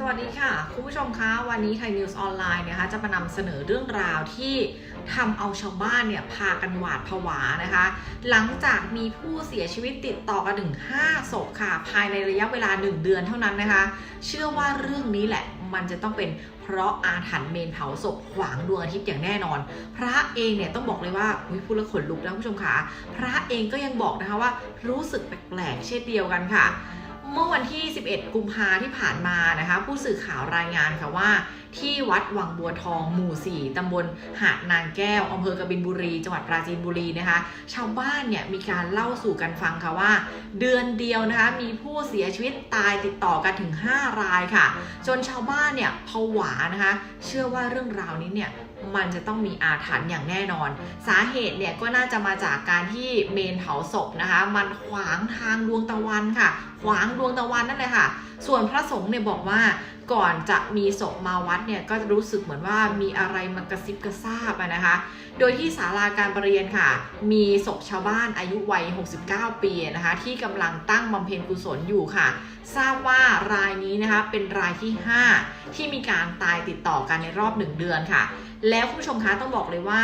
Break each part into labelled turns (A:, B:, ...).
A: สวัสดีค่ะ คุณผู้ชมคะวันนี้ไทยนิวส์ออนไลน์นะคะจะมานำเสนอเรื่องราวที่ทำเอาชาวบ้านเนี่ยพากันหวาดผวานะคะ หลังจากมีผู้เสียชีวิตติดต่อกันถึง5ศพค่ะ ภายในระยะเวลา 1 เดือนเท่านั้นนะคะ เชื่อว่าเรื่องนี้แหละมันจะต้องเป็นเพราะอาถรรพ์เมนเผาศพขวางดวงอาทิตย์อย่างแน่นอน พระเองเนี่ยต้องบอกเลยว่าอุ๊ยพูดแล้วขนลุกนะคุณผู้ชมค่ะพระเองก็ยังบอกนะคะว่ารู้สึกแปลกๆเช่นเดียวกันค่ะ เมื่อวันที่ 11 กุมภาที่ผ่านมานะคะ ผู้สื่อข่าวรายงานค่ะว่า ที่วัดวังบัวทองหมู่ 4 ตำบลหาดนางแก้วอำเภอกบินบุรี จังหวัดปราจีนบุรีนะคะ ชาวบ้านเนี่ยมีการเล่าสู่กันฟังค่ะว่า เดือนเดียวนะคะมีผู้เสียชีวิตตายติดต่อกันถึง 5 รายค่ะ จนชาวบ้านเนี่ยผวานะคะ เชื่อว่าเรื่องราวนี้เนี่ยมันจะต้องมีอาถรรพ์อย่างแน่นอน สาเหตุเนี่ยก็น่าจะมาจากการที่เมนเผาศพนะคะ มันขวางทางดวงตะวันค่ะ ขวางดวงตะวันนั่นเลยค่ะ ส่วนพระสงฆ์เนี่ยบอกว่า ก่อนจะมีศพมาวัดเนี่ยก็จะรู้สึกเหมือนว่ามีอะไรมากระซิบกระซาบนะคะ โดยที่ศาลาการประเรียนค่ะ มีศพชาวบ้านอายุวัย 69 ปีนะคะ ที่กำลังตั้งบำเพ็ญกุศลอยู่ค่ะ ทราบว่ารายนี้นะคะเป็นรายที่ 5 ที่มีการตายติดต่อกันในรอบ 1 เดือนค่ะ แล้วคุณผู้ชมคะต้องบอกเลยว่า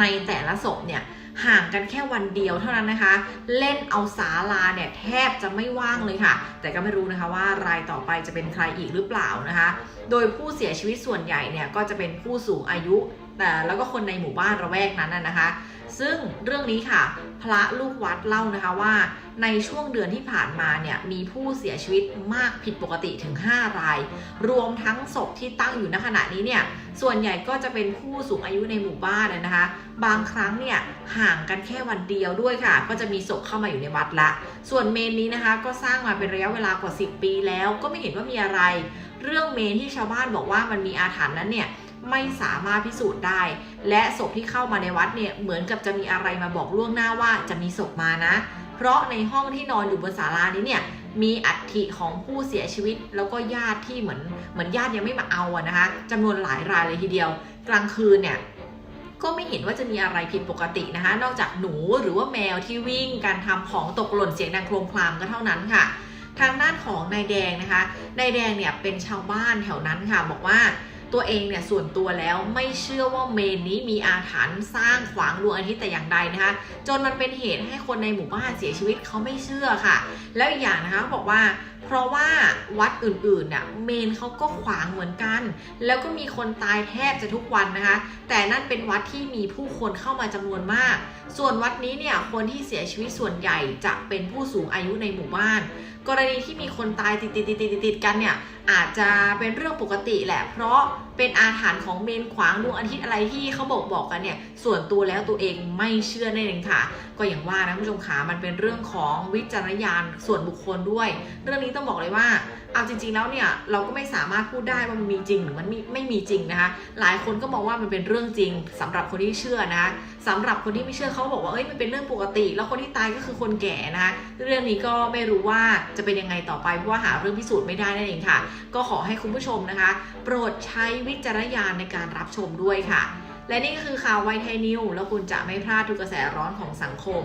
A: ในแต่ละศพเนี่ย ห่างกันแค่วันเดียวเท่านั้นนะคะ เล่นเอาสาลาเนี่ยแทบจะไม่ว่างเลยค่ะ แต่ก็ไม่รู้นะคะว่ารายต่อไปจะเป็นใครอีกหรือเปล่านะคะ โดยผู้เสียชีวิตส่วนใหญ่เนี่ยก็จะเป็นผู้สูงอายุ แต่แล้วก็คนในหมู่บ้านระแวกนั้นนะคะ ซึ่งเรื่องนี้ค่ะ พระลูกวัดเล่านะคะว่า ในช่วงเดือนที่ผ่านมาเนี่ยมีผู้เสียชีวิตมากผิดปกติถึง 5 ราย รวมทั้งศพที่ตั้งอยู่ณขณะนี้เนี่ยส่วนใหญ่ก็จะเป็นผู้สูงอายุในหมู่บ้านนะคะ บางครั้งเนี่ยห่างกันแค่วันเดียวด้วยค่ะ ก็จะมีศพเข้ามาอยู่ในวัดละ ส่วนเมนนี้นะคะ ก็สร้างมาเป็นระยะเวลากว่า 10 ปีแล้ว ก็ไม่เห็นว่ามีอะไร เรื่องเมนที่ชาวบ้านบอกว่ามันมีอาถรรพ์นั้นเนี่ย ไม่สามารถพิสูจน์ได้ และศพที่เข้ามาในวัดเนี่ยเหมือนกับจะมีอะไรมาบอกล่วงหน้าว่าจะมีศพมานะ เพราะในห้องที่นอนอยู่บนศาลานี้เนี่ยมีอัฐิของผู้เสียชีวิต แล้วก็ญาติที่เหมือนเหมือนญาติยังไม่มาเอาอะนะคะจำนวนหลายรายเลยทีเดียว กลางคืนเนี่ยก็ไม่เห็นว่าจะมีอะไรผิดปกตินะคะ นอกจากหนูหรือว่าแมวที่วิ่งการทำของตกหล่นเสียงดังโครมครามก็เท่านั้นค่ะ ทางด้านของนายแดงนะคะนายแดงเนี่ยเป็นชาวบ้านแถวนั้นค่ะ บอกว่า ตัวเองเนี่ยส่วนตัวแล้วไม่เชื่อว่าเมนนี้มีอาถรรพ์สร้างขวางดวงอาทิตย์แต่อย่างใดนะคะ จนมันเป็นเหตุให้คนในหมู่บ้านเสียชีวิตเขาไม่เชื่อค่ะ แล้วอีกอย่างนะคะบอกว่า เพราะว่าวัดอื่นๆน่ะเมนเขาก็ขวางเหมือนกัน แล้วก็มีคนตายแทบจะทุกวันนะคะ แต่นั่นเป็นวัดที่มีผู้คนเข้ามาจำนวนมาก ส่วนวัดนี้เนี่ยคนที่เสียชีวิตส่วนใหญ่จะเป็นผู้สูงอายุในหมู่บ้าน กรณีที่มีคนตายติดติดติดติดติดๆกันเนี่ยอาจจะเป็นเรื่องปกติแหละ เพราะเป็นอาถรรพ์ของเมนขวางดวงอาทิตย์อะไรที่เขาบอกบอกกันเนี่ย ส่วนตัวแล้วตัวเองไม่เชื่อแน่เลยค่ะ ก็อย่างว่านะคุณผู้ชมขามันเป็นเรื่องของวิจารณญาณส่วนบุคคลด้วย เรื่องนี้ต้องบอกเลยว่า เอาจริง ๆ แล้วเนี่ยเราก็ไม่สามารถพูดได้ว่ามันมีจริงหรือมันมีไม่มีจริงนะคะ หลายคนก็มองว่ามันเป็นเรื่องจริงสำหรับคนที่เชื่อนะคะสำหรับคนที่ไม่เชื่อเขาบอกว่าเอ้ยมันเป็นเรื่องปกติ แล้วคนที่ตายก็คือคนแก่นะคะเรื่องนี้ก็ไม่รู้ว่าจะเป็นยังไงต่อไปเพราะว่าหาเรื่องพิสูจน์ไม่ได้นั่นเองค่ะ ก็ขอให้คุณผู้ชมนะคะ โปรดใช้วิจารณญาณในการรับชมด้วยค่ะ และนี่ก็คือข่าวไวไทยนิวแล้วคุณจะไม่พลาดทุกกระแสร้อนของสังคม